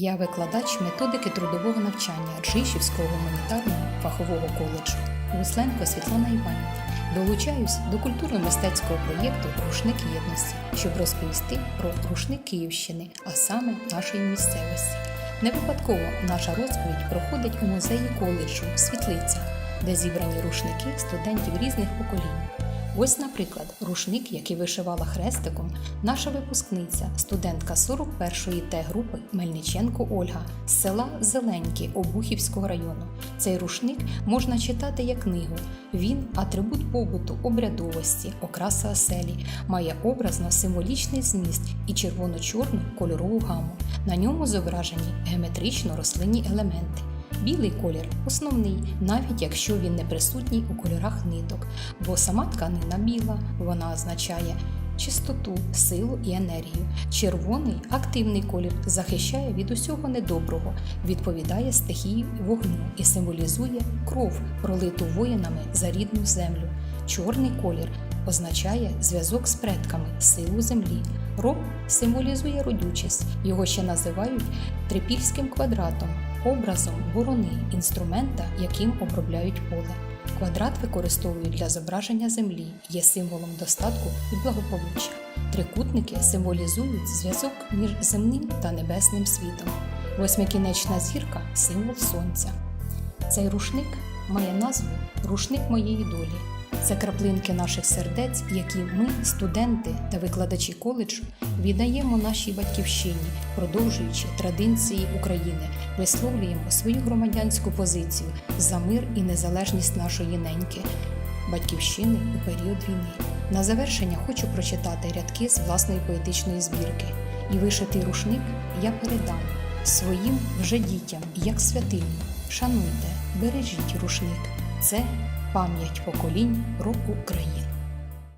Я викладач методики трудового навчання Ржищівського гуманітарного фахового коледжу Гусленко Світлана Іванівна. Долучаюсь до культурно-мистецького проєкту Рушник єдності, щоб розповісти про рушник Київщини, а саме нашої місцевості. Не випадково наша розповідь проходить у музеї коледжу Світлиця, де зібрані рушники студентів різних поколінь. Ось, наприклад, рушник, який вишивала хрестиком, наша випускниця, студентка 41-ї Т-групи Мельниченко Ольга з села Зеленьки Обухівського району. Цей рушник можна читати як книгу. Він атрибут побуту, обрядовості, окраса оселі, має образно-символічний зміст і червоно-чорну кольорову гаму. На ньому зображені геометрично-рослинні елементи. Білий колір основний, навіть якщо він не присутній у кольорах ниток, бо сама тканина біла, вона означає чистоту, силу і енергію. Червоний активний колір захищає від усього недоброго, відповідає стихії вогню і символізує кров, пролиту воїнами за рідну землю. Чорний колір означає зв'язок з предками, силу землі. Роб символізує родючість, його ще називають трипільським квадратом, образом ворони, інструмента, яким обробляють поле. Квадрат використовують для зображення землі, є символом достатку і благополуччя. Трикутники символізують зв'язок між земним та небесним світом. Восьмикінечна зірка символ сонця. Цей рушник має назву Рушник моєї долі. Це краплинки наших сердець, які ми, студенти та викладачі коледжу, віддаємо нашій батьківщині, продовжуючи традиції України, висловлюємо свою громадянську позицію за мир і незалежність нашої неньки, батьківщини у період війни. На завершення хочу прочитати рядки з власної поетичної збірки. І вишитий рушник я передам своїм вже дітям, як святиню. Шануйте, бережіть рушник. Це пам'ять поколінь про Україну.